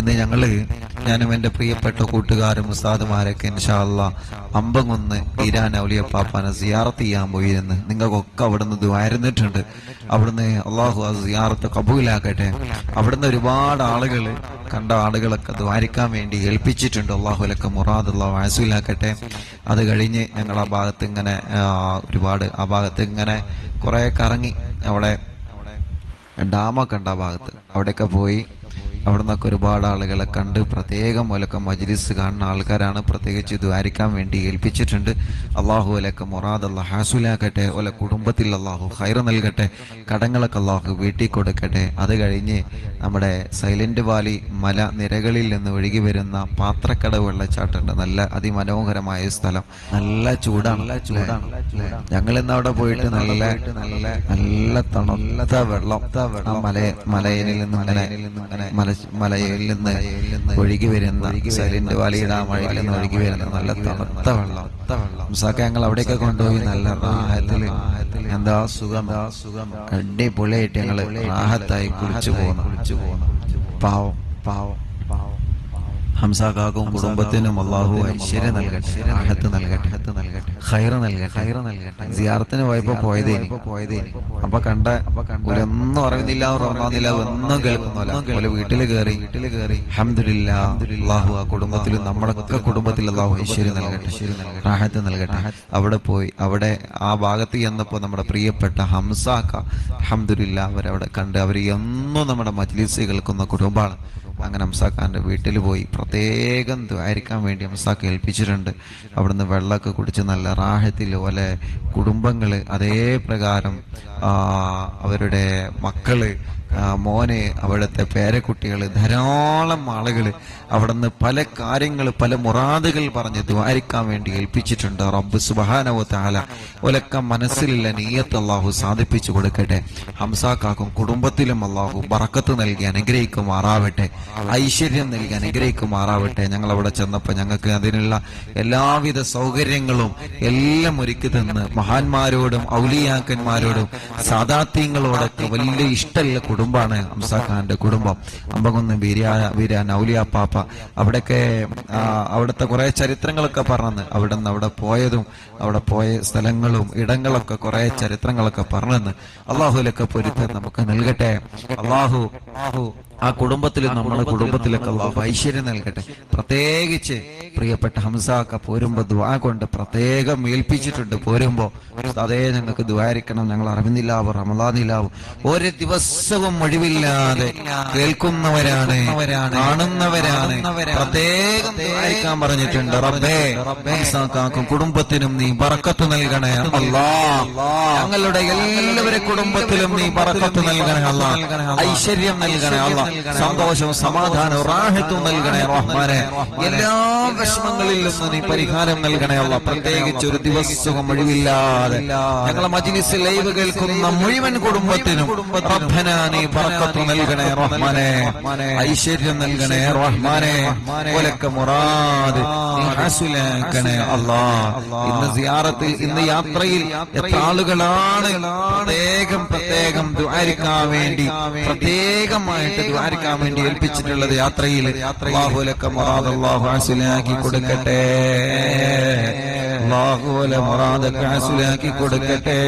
ഇന്ന് ഞങ്ങൾ ഞാനും എന്റെ പ്രിയപ്പെട്ട കൂട്ടുകാരും ഉസ്താദുമാരൊക്കെ ഇൻഷാല്ല അമ്പങ്ങൊന്ന് ഇരാൻ ഔലിയ പാപ്പാനെ സിയാറത്ത് ചെയ്യാൻ പോയിരുന്നു. നിങ്ങൾക്കൊക്കെ അവിടുന്ന് ദ്വാരുന്നിട്ടുണ്ട് അവിടുന്ന് അള്ളാഹു ആ സിയാറത്ത് കബൂലാക്കട്ടെ. അവിടുന്ന് ഒരുപാട് ആളുകൾ കണ്ട ആളുകളൊക്കെ ദ്വാരിക്കാൻ വേണ്ടി ഏൽപ്പിച്ചിട്ടുണ്ട്. അള്ളാഹുലൊക്കെ മുറാദുള്ള വാസുലാക്കട്ടെ. അത് കഴിഞ്ഞ് ഞങ്ങൾ ആ ഭാഗത്ത് ഇങ്ങനെ ഒരുപാട് ആ ഭാഗത്ത് ഇങ്ങനെ കുറെ കറങ്ങി അവിടെ ഡാമൊക്കെ ഉണ്ട് ആ ഭാഗത്ത്. അവിടെയൊക്കെ പോയി അവിടെ നിന്നൊക്കെ ഒരുപാട് ആളുകളെ കണ്ട് പ്രത്യേകം പോലൊക്കെ മജ്ലിസ് കാണുന്ന ആൾക്കാരാണ്. പ്രത്യേകിച്ച് ദ്വാരിക്കാൻ വേണ്ടി ഏൽപ്പിച്ചിട്ടുണ്ട്. അള്ളാഹു അലൊക്കെ മൊറാദ് അല്ല ഹാസുലാക്കട്ടെ ഒല കുടുംബത്തിൽ അള്ളാഹു ഹൈർ നൽകട്ടെ കടങ്ങളൊക്കെ അള്ളാഹു വീട്ടിൽ കൊടുക്കട്ടെ. അത് കഴിഞ്ഞ് നമ്മുടെ സൈലന്റ് വാലി മല നിരകളിൽ നിന്ന് ഒഴുകി വരുന്ന പാത്രക്കട വെള്ളച്ചാട്ടുണ്ട് നല്ല അതിമനോഹരമായ സ്ഥലം. നല്ല ചൂടാണ്. ചൂടാണ്. ഞങ്ങൾ ഇന്ന് അവിടെ പോയിട്ട് നല്ല നല്ല നല്ല തണുത്ത വെള്ളം മല മലയിൽ നിന്ന് മലയിൽ മല മലയിൽ നിന്ന് ഒഴുകി വരുന്ന സൈലന്റ് വാലിയുടെ ആ മഴയിൽ നിന്ന് ഒഴുകി വരുന്ന നല്ല തണുത്ത വെള്ളം. മുസാക്ക ഞങ്ങൾ അവിടെയൊക്കെ കൊണ്ടുപോയി നല്ല റാഹത്തിൽ. എന്താ സുഖം? സുഖം അടിപൊളിയായിട്ട് ഞങ്ങൾ റാഹത്തായി കുളിച്ചു പോകുന്നു പാവം പാവം. പാവം ഹംസാക്കാക്കും കുടുംബത്തിനും അള്ളാഹു ഐശ്വര്യം നൽകട്ടെ നൽകട്ടെ ഹത്ത് നൽകട്ടെ നൽകട്ടെ നൽകട്ടെ. സിയാറത്തിന് പോയപ്പോ പോയതേ പോയതേ അപ്പൊ കണ്ട ഒന്നും അറിയുന്നില്ല ഉറങ്ങുന്നില്ല ഒന്നും കേൾക്കുന്നില്ല. വീട്ടിൽ കയറി വീട്ടിൽ കയറി അഹമ്മദില്ല അള്ളാഹു ആ കുടുംബത്തിൽ നമ്മളൊക്കെ കുടുംബത്തിൽ അള്ളാഹു ഐശ്വര്യം നൽകട്ടെ. റാഹത്ത് നൽകട്ടെ. അവിടെ പോയി. അവിടെ ആ ഭാഗത്ത് ചെന്നപ്പോ നമ്മുടെ പ്രിയപ്പെട്ട ഹംസാക്ക അഹമ്മദില്ല അവരവിടെ കണ്ട് അവർ എന്നും നമ്മുടെ മജ്ലിസ് കേൾക്കുന്ന കുടുംബമാണ് അങ്ങനെ അംസാക്കാന്റെ വീട്ടിൽ പോയി. പ്രത്യേകം ദ്വാരിക്കാൻ വേണ്ടി അംസാക്ക് ഏൽപ്പിച്ചിട്ടുണ്ട്. അവിടുന്ന് വെള്ളമൊക്കെ കുടിച്ച് നല്ല റാഹത്തിൽ പോലെ കുടുംബങ്ങൾ അതേപ്രകാരം അവരുടെ മക്കൾ മോന് അവിടുത്തെ പേരക്കുട്ടികൾ ധാരാളം ആളുകൾ അവിടെ നിന്ന് പല കാര്യങ്ങൾ പല മുറാദുകൾ പറഞ്ഞ് ദ്വാരിക്കാൻ വേണ്ടി ഏൽപ്പിച്ചിട്ടുണ്ട്. റബ്ബ് സുബാനവ താല ഒലക്ക മനസ്സിലുള്ള നീയത്ത് അള്ളാഹു സാധിപ്പിച്ചു കൊടുക്കട്ടെ. ഹംസാക്കാക്കും കുടുംബത്തിലും അള്ളാഹു ബറക്കത്ത് നൽകി അനുഗ്രഹിക്കുമാറാവട്ടെ. ഐശ്വര്യം നൽകി അനുഗ്രഹിക്കുമാറാവട്ടെ. ഞങ്ങൾ അവിടെ ചെന്നപ്പോൾ ഞങ്ങൾക്ക് അതിനുള്ള എല്ലാവിധ സൗകര്യങ്ങളും എല്ലാം ഒരുക്കി തന്ന് മഹാന്മാരോടും ഔലിയാക്കന്മാരോടും സാദാത്യങ്ങളോടൊക്കെ വലിയ ഇഷ്ടമുള്ള കുടുംബമാണ് അംസാഖാന്റെ കുടുംബം. അമ്പകുന്ന് ബിരിയാന ഔലിയ പാപ്പ. അവിടെയൊക്കെ അവിടുത്തെ കുറെ ചരിത്രങ്ങളൊക്കെ പറഞ്ഞത് അവിടെ നിന്ന് അവിടെ പോയതും അവിടെ പോയ സ്ഥലങ്ങളും ഇടങ്ങളൊക്കെ കുറെ ചരിത്രങ്ങളൊക്കെ പറഞ്ഞെന്ന്. അള്ളാഹുലൊക്കെ പൊരുത്തം നമുക്ക് നൽകട്ടെ. അള്ളാഹു ആ കുടുംബത്തിൽ നമ്മുടെ കുടുംബത്തിലൊക്കെ അള്ളാഹു ഐശ്വര്യം നൽകട്ടെ. പ്രത്യേകിച്ച് പ്രിയപ്പെട്ട ഹംസാക്ക പോരുമ്പോ ദ്വാ കൊണ്ട് പ്രത്യേകം ഏൽപ്പിച്ചിട്ടുണ്ട്. പോരുമ്പോ അതേ ഞങ്ങൾക്ക് ദ്വാരിക്കണം ഞങ്ങൾ അറിവിന്നില്ലാവും റമലാനിലാവും ഒരു ദിവസവും ഒഴിവില്ലാതെ കേൾക്കുന്നവരാണ് കാണുന്നവരാണ്. പ്രത്യേകം ദ്വാരിക്കാൻ പറഞ്ഞിട്ടുണ്ട്. റബ്ബേ ഹംസാക്കാക്കും കുടുംബത്തിനും നീ പറക്കത്ത് നൽകണേ അല്ലാ. ഞങ്ങളുടെ എല്ലാവരുടെ കുടുംബത്തിലും നീ പറക്കത്ത് നൽകണേ അല്ലാ. ഐശ്വര്യം നൽകണേ അല്ലാ. സന്തോഷവും സമാധാനവും റാഹത്തും നൽകണേ റഹ്മാനെ. എല്ലാ വിഷമങ്ങളിൽ നിന്ന് നീ പരിഹാരം നൽകണേ അല്ല പ്രത്യേകിച്ച് ഒരു ദിവസവും ഒഴിവില്ലാതെ. ഞങ്ങളെ മജിലിസ് ലൈവ് കേൾക്കുന്ന മുഴുവൻ കുടുംബത്തിനും റബ്ബന നീ ബറക്കത്ത് നൽകണേ റഹ്മാനെ. ഐശ്വര്യം നൽകണേ റഹ്മാനെ. ഒലക്ക മുറാദ് ഹാസുലാക്കണേ അല്ലാ ഇന്ന് സിയാറത്തിൽ ഇന്ന് യാത്രയിൽ എത്ര ആളുകളാണ്. പ്രത്യേകം പ്രത്യേകം ദ്വാരിക്കാൻ വേണ്ടി പ്രത്യേകമായിട്ട് ദ്വാരിക്കാൻ വേണ്ടി ഏൽപ്പിച്ചിട്ടുള്ളത് യാത്രയിൽ അള്ളാഹുലക്ക മുറാദ് അള്ളാഹു കൊടുക്കട്ടെ. അള്ളാഹുല മുറാദൊക്കെ ഹാസുലാക്കി കൊടുക്കട്ടെ.